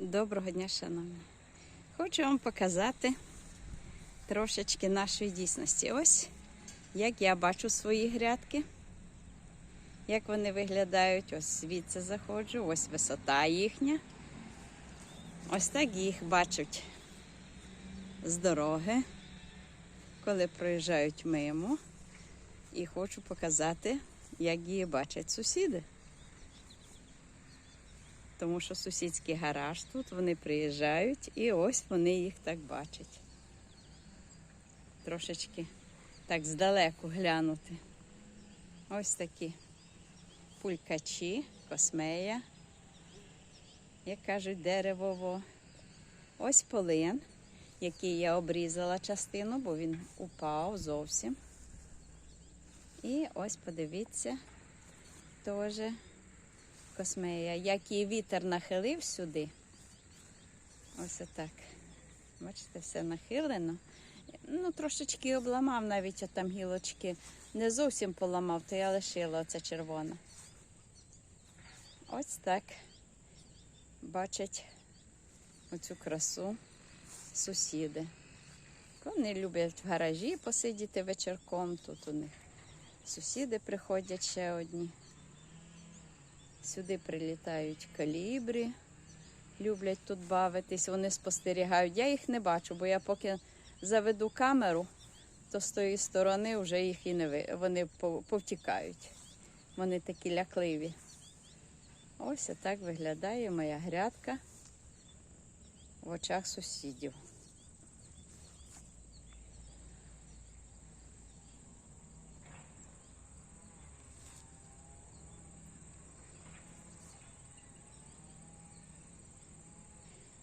Доброго дня, шановні. Хочу вам показати трошечки нашої дійсності. Ось як я бачу свої грядки, як вони виглядають. Ось звідси заходжу, ось висота їхня. Ось так їх бачать з дороги, коли проїжджають мимо. І хочу показати, як її бачать сусіди. Тому що сусідський гараж тут, вони приїжджають і ось вони їх так бачать. Трошечки так здалеку глянути. Ось такі пулькачі, космея, як кажуть, деревово. Ось полин, який я обрізала частину, бо він упав зовсім. І ось подивіться, теж космея, як її вітер нахилив сюди. Ось отак. Бачите, все нахилено. Ну, трошечки обламав навіть там гілочки. Не зовсім поламав, то я лишила оце червоне. Ось так. Бачать оцю красу сусіди. Вони люблять в гаражі посидіти вечірком. Тут у них сусіди приходять ще одні. Сюди прилітають калібрі, люблять тут бавитись, вони спостерігають. Я їх не бачу, бо я поки заведу камеру, то з тої сторони вже їх і не ви... вони повтікають. Вони такі лякливі. Ось так виглядає моя грядка в очах сусідів.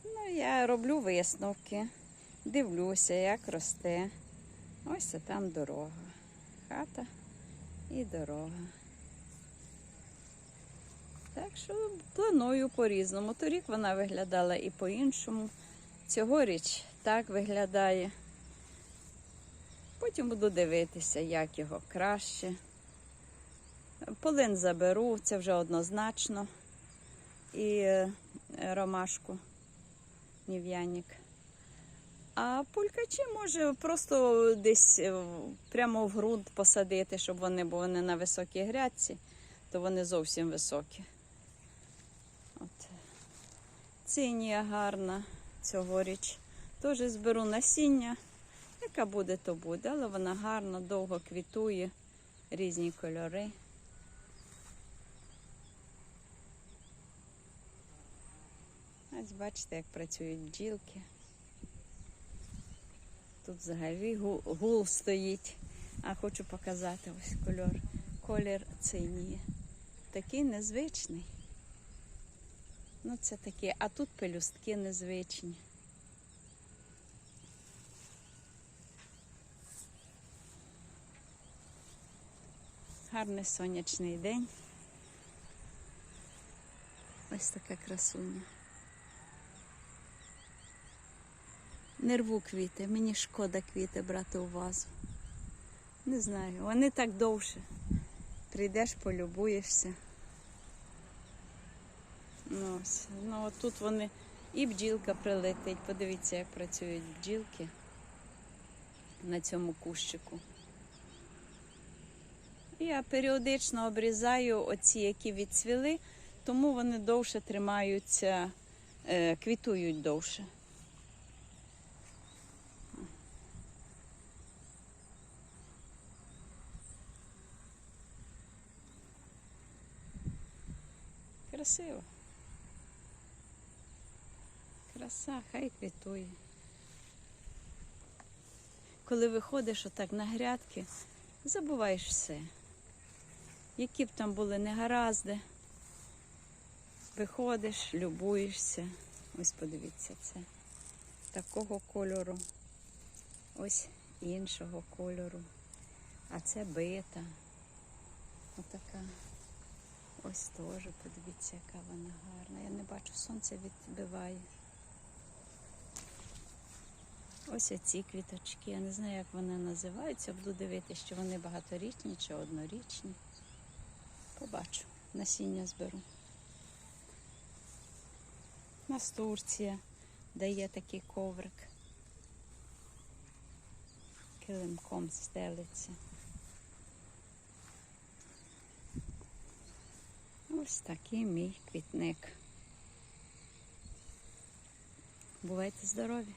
Ну, я роблю висновки, дивлюся, як росте. Ось там дорога. Хата і дорога. Так що планую по-різному. Торік вона виглядала і по-іншому. Цьогоріч так виглядає. Потім буду дивитися, як його краще. Полин заберу, це вже однозначно. І е, ромашку нів'яник. А пулькачі може просто десь е, прямо в ґрунт посадити, щоб вони, бо вони на високій грядці, то вони зовсім високі. От. Цинія гарна цьогоріч. Теж зберу насіння. Яка буде, то буде, але вона гарна, довго квітує, різні кольори. Ось бачите, як працюють бджілки. Тут взагалі гу- гул стоїть. А хочу показати ось кольор. Колір цинії. Такий незвичний. Ну, це таке, а тут пелюстки незвичні. Гарний сонячний день. Ось така красуня. Не рву квіти, мені шкода квіти брати у вазу. Не знаю, вони так довше. Прийдеш, полюбуєшся. Ну, ось. ну тут вони і бджілка прилетить. Подивіться, як працюють бджілки на цьому кущику. Я періодично обрізаю оці, які відцвіли, тому вони довше тримаються, е, квітують довше. Красиво. Краса, хай квітує. Коли виходиш отак на грядки, забуваєш все. Які б там були негаразди. Виходиш, любуєшся. Ось подивіться це. Такого кольору. Ось іншого кольору. А це бита. Отака. Ось теж, подивіться, яка вона гарна. Я не бачу, сонце відбиває. Ось оці квіточки. Я не знаю, як вони називаються. Буду дивитися, чи вони багаторічні чи однорічні. Побачу. Насіння зберу. Настурція дає такий коврик. Килимком стелиться. Ось такий мій квітник. Бувайте здорові!